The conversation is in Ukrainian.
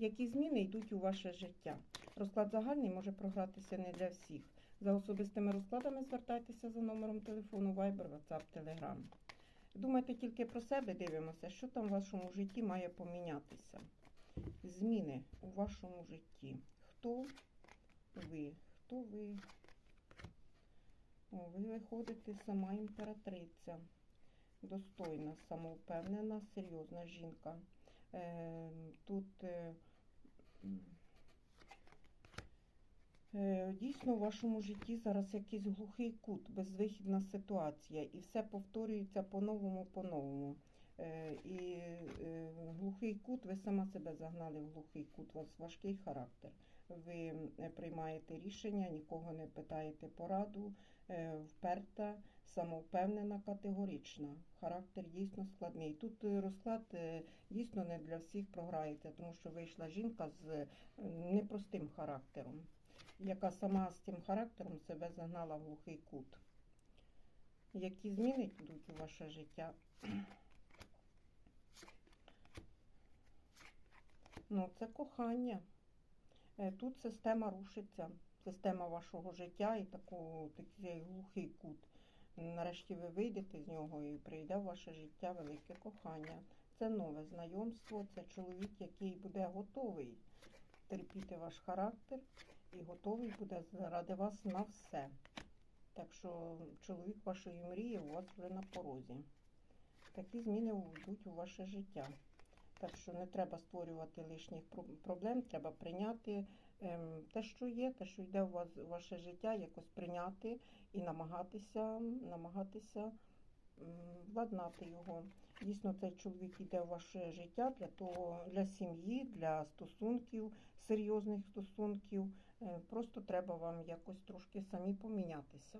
Які зміни йдуть у ваше життя? Розклад загальний може програтися не для всіх. За особистими розкладами звертайтеся за номером телефону Viber, WhatsApp, Telegram. Думайте тільки про себе, дивимося, що там в вашому житті має помінятися. Зміни у вашому житті. Хто ви? Хто ви? О, ви виходите сама імператриця. Достойна, самовпевнена, серйозна жінка. Е, тут е, дійсно у вашому житті зараз якийсь глухий кут, безвихідна ситуація, і все повторюється по-новому, по-новому. Е, і е, глухий кут, ви сама себе загнали в глухий кут, у вас важкий характер. Ви е, приймаєте рішення, нікого не питаєте пораду, вперта, самовпевнена, категорична. Характер дійсно складний. Тут розклад дійсно не для всіх програється, тому що вийшла жінка з непростим характером, яка сама з цим характером себе загнала в глухий кут. Які зміни йдуть у ваше життя? Ну, це кохання. Е, Тут система рушиться, система вашого життя і таку, такий глухий кут. Нарешті ви вийдете з нього і прийде в ваше життя велике кохання. Це нове знайомство, це чоловік, який буде готовий терпіти ваш характер і готовий буде заради вас на все. Так що чоловік вашої мрії у вас вже на порозі. Такі зміни йдуть у ваше життя. Так що не треба створювати лишніх проблем, треба прийняти ем, те, що є, те, що йде у вас у ваше життя, якось прийняти і намагатися, намагатися владнати його. Дійсно, цей чоловік йде в ваше життя для того, для сім'ї, для стосунків, серйозних стосунків. Е, Просто треба вам якось трошки самі помінятися.